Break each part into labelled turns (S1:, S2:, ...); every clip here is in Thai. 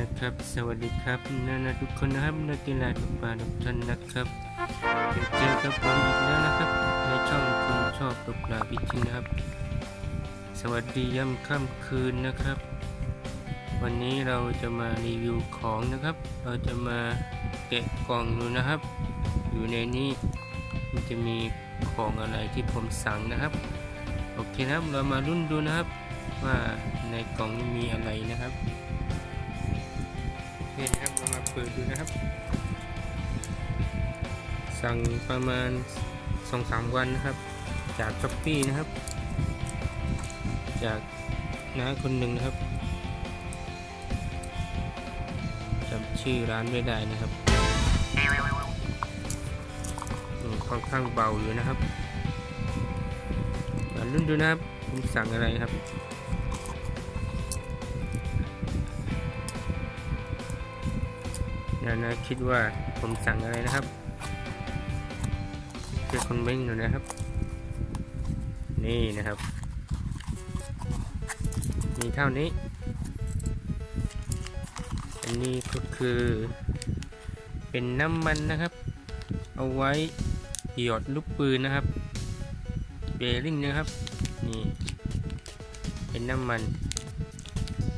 S1: นะครับ สวัสดีครับนานาทุกคนนะครับนักกีฬาทุกปาทุกท่านนะครับเจอกับผมอีกแล้วนะครับ ในช่องคนชอบตกปลาพิจิงนะครับ สวัสดีย่ำค่ำคืนนะครับ วันนี้เราจะมารีวิวของนะครับ เราจะมาแกะกล่องดูนะครับ อยู่ในนี้มันจะมีของอะไรที่ผมสั่งนะครับ โอเคนะครับเรามารุ่นดูนะครับว่าในกล่องมีอะไรนะครับ เปิดดูนะครับ สั่งประมาณสองสามวันนะครับ จากช้อปปี้นะครับ จากน้าคนหนึ่งนะครับจำชื่อร้านไม่ได้นะครับค่อนข้างเบาอยู่นะครับมารุ่นดูนะครับผมสั่งอะไรครับ นานะคิดว่าผมสั่งอะไรนะครับเจอคนเบ้งหน่อยนะครับ นี่นะครับ มีเท่านี้ อันนี้ก็คือ เป็นน้ำมันนะครับ เอาไว้หยอดลูกปืนนะครับเบริ่งนะครับ นี่ เป็นน้ำมัน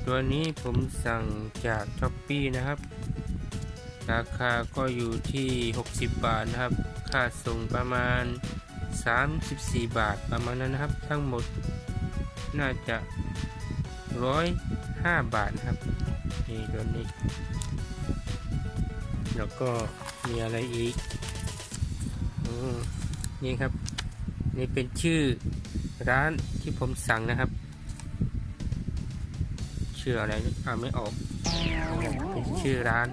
S1: ตัวนี้ผมสั่งจากช้อปปี้นะครับ ราคาก็อยู่ที่ 60 บาทนะครับ ค่าส่งประมาณ 34 บาทประมาณนั้นนะครับ ทั้งหมดน่าจะ105 บาทนะครับ นี่ตัวนี้ แล้วก็มีอะไรอีกอนี่ครับ นี่เป็นชื่อร้านที่ผมสั่งนะครับ ชื่ออะไรอ่าไม่ออก เป็นชื่อร้าน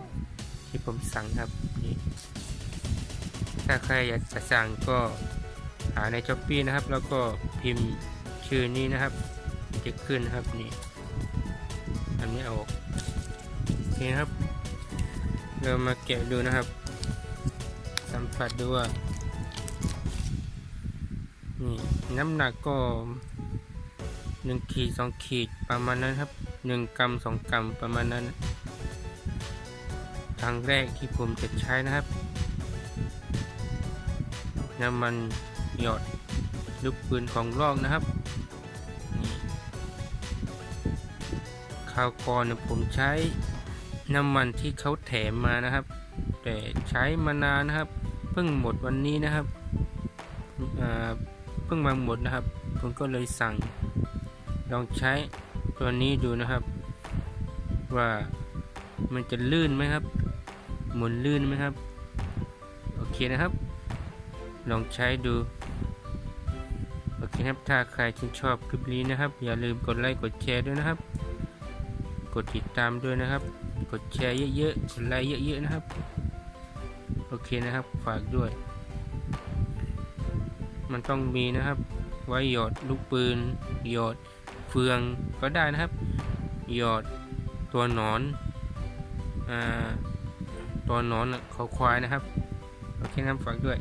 S1: ที่ผมสั่งครับนี่ถ้าใครอยากจะสั่งก็หาในช้อปปีนะครับ แล้วก็พิมพ์ชื่อนี้นะครับจะขึ้นนะครับนี่อันไม่ออกโอเคครับ เรามาแกะดูนะครับ สัมผัสดูว่านี่น้ำหนักก็หนึ่งขีดสองขีดประมาณนั้นครับหนึ่งกรัมสองกรัมประมาณนั้น ครั้งแรกที่ผมจะใช้นะครับ น้ำมันหยอดลูกปืนของลอกนะครับนี่คราวก่อนเนี่ยผมใช้น้ำมันที่เขาแถมมานะครับ แต่ใช้มานานนะครับ เพิ่งหมดวันนี้นะครับเพิ่งมาหมดนะครับ ผมก็เลยสั่ง ลองใช้ตัวนี้ดูนะครับ ว่ามันจะลื่นไหมครับ หมุนลื่นไหมครับ โอเคนะครับ ลองใช้ดู โอเคครับ ถ้าใครชื่นชอบคลิปนี้นะครับ อย่าลืมกดไลค์ กดแชร์ด้วยนะครับ กดติดตามด้วยนะครับ กดแชร์เยอะๆ กดไลค์เยอะๆนะครับ โอเคนะครับ ฝากด้วย มันต้องมีนะครับ ไว้หยอดลูกปืน หยอดเฟืองก็ได้นะครับ หยอดตัวหนอน อ่า ตัวนอนเขาควายนะครับ โอเคนะครับฝากด้วย